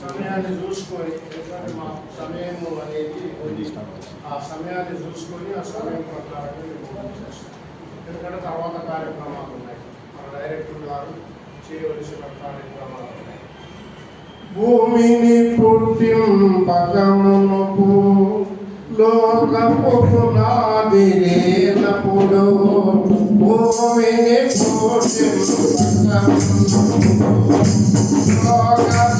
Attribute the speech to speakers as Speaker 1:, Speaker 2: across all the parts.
Speaker 1: సమయాన్ని చూసుకొని ఎందుకంటే మా సమయం అనేది ఉంది ఆ సమయాన్ని చూసుకొని ఆ సమయం ప్రకారంగా మేము చేస్తాం ఎందుకంటే తర్వాత కార్యక్రమాలు ఉన్నాయి. మన డైరెక్టర్ గారు చేయవలసిన కార్యక్రమాలు ఉన్నాయి. భూమిని పుట్టింపకమునకు లోకపు పునాది లేనప్పుడు భూమిని పుట్టింపకమునకు లోకపు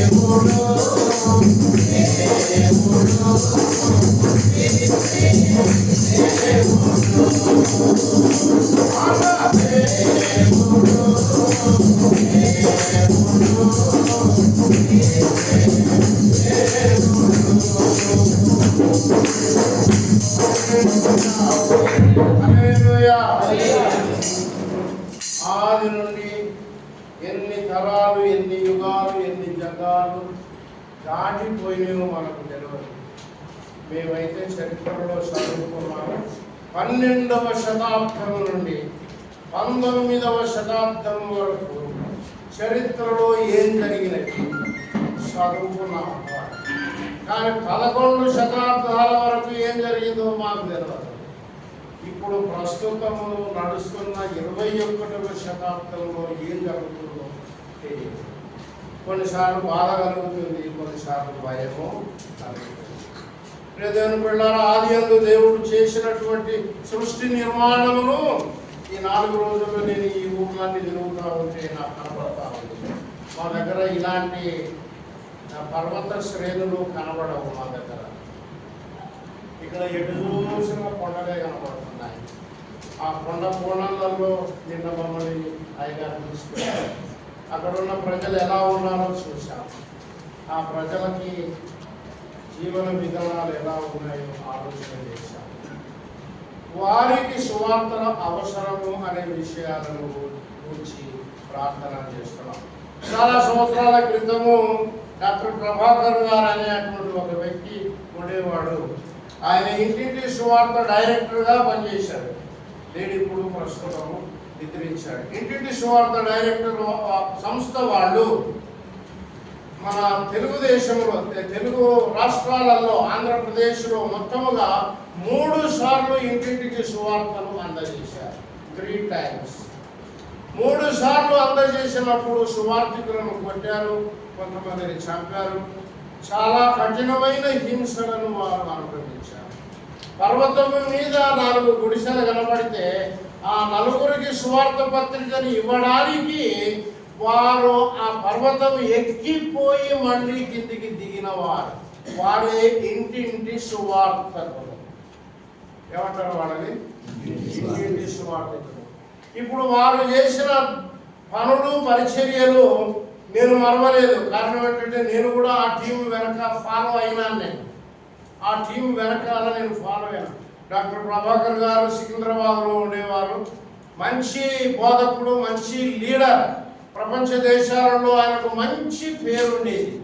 Speaker 1: దేవుడు హల్లెలూయా. పోయినాయో మనకు తెలియదు మేమైతే చరిత్రలో చదువుకున్నాము. పన్నెండవ శతాబ్దం నుండి పంతొమ్మిదవ శతాబ్దం వరకు చరిత్రలో ఏం జరిగినది? చదువుకున్నాము. కానీ పదకొండు శతాబ్దాల వరకు ఏం జరిగిందో మాకు తెలియదు ఇప్పుడు ప్రస్తుతము నడుస్తున్న ఇరవై ఒకటవ శతాబ్దంలో ఏం జరుగుతుందో తెలియదు. కొన్నిసార్లు బాధ కలుగుతుంది కొన్నిసార్లు భయము కలుగుతుంది. దేవుని పిల్లల ఆది అందు దేవుడు చేసినటువంటి సృష్టి నిర్మాణమును ఈ నాలుగు రోజుల్లో నేను ఈ ఊర్లన్నీ తిరుగుతూ ఉంటే నాకు కనబడతా ఉంది. మా దగ్గర ఇలాంటి పర్వత శ్రేణులు కనబడవు మా దగ్గర. ఇక్కడ ఎటు చూసిన కొండలే కనబడుతున్నాయి. ఆ కొండ కోణాలలో నిన్న మమ్మల్ని అయ్యగారు తీసుకున్నారు అక్కడ ఉన్న ప్రజలు ఎలా ఉన్నారో చూశాం. ఆ ప్రజలకి జీవన విధానాలు ఎలా ఉన్నాయో ఆలోచన చేశాం. వారికి సువార్తల అవసరము అనే విషయాలను గురించి ప్రార్థన చేస్తున్నాం. చాలా సంవత్సరాల క్రితము డాక్టర్ ప్రభాకర్ గారు అనేటువంటి ఒక వ్యక్తి ఉండేవాడు. ఆయన ఇంటింటి సువార్త డైరెక్టర్గా పనిచేశాడు. లేడు ఇప్పుడు ప్రస్తుతము నిద్రించాడు ఇంటింటి సువార్త డైరెక్టర్ సంస్థ వాళ్ళు మన తెలుగుదేశంలో తెలుగు రాష్ట్రాలలో ఆంధ్రప్రదేశ్లో మొత్తముగా మూడు సార్లు ఇంటింటికి సువార్తను అందజేశారు. త్రీ టైమ్స్ మూడు సార్లు అందజేసినప్పుడు సువార్థికులను కొట్టారు కొంతమందిని చంపారు. చాలా కఠినమైన హింసలను వారు అనుభవించారు. పర్వతం మీద నాలుగు గుడిసెలు కనబడితే ఆ నలుగురికి సువార్త పత్రికను ఇవ్వడానికి వారు ఆ పర్వతం ఎక్కిపోయి మళ్ళీ కిందికి దిగిన వారు వారే ఇంటింటి సువార్తకులు. ఏమంటారు వాళ్ళని? ఇంటింటి సువార్తకులు. ఇప్పుడు వారు చేసిన పనులు పరిచర్యలు నేను మరవలేదు. కారణం ఏంటంటే నేను కూడా ఆ టీం వెనక ఫాలో అయినాను నేను. ఆ టీం వెనకాల నేను ఫాలో అయ్యాను డాక్టర్ ప్రభాకర్ గారు సికింద్రాబాద్లో ఉండేవారు. మంచి బోధకుడు మంచి లీడర్. ప్రపంచ దేశాలలో ఆయనకు మంచి పేరుండేది.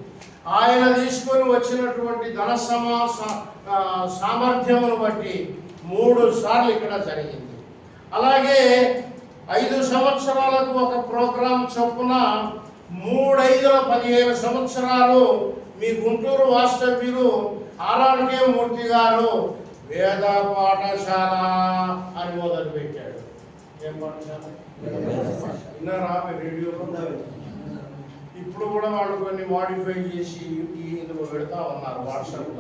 Speaker 1: ఆయన తీసుకొని వచ్చినటువంటి ధన సమా సా- సామర్థ్యమును బట్టి మూడు సార్లు ఇక్కడ జరిగింది. అలాగే ఐదు సంవత్సరాలకు ఒక ప్రోగ్రాం చొప్పున మూడైదుల పదిహేను సంవత్సరాలు మీ గుంటూరు వాస్తవ్యులు ఆర్ఆర్కే మూర్తి గారు వేద పాఠశాల అని మొదలు పెట్టాడు. ఏం పాఠశాల? విన్నారా రేడియోలో ఇప్పుడు కూడా వాళ్ళు కొన్ని మాడిఫై చేసి ఇందులో పెడతా ఉన్నారు వాట్సాప్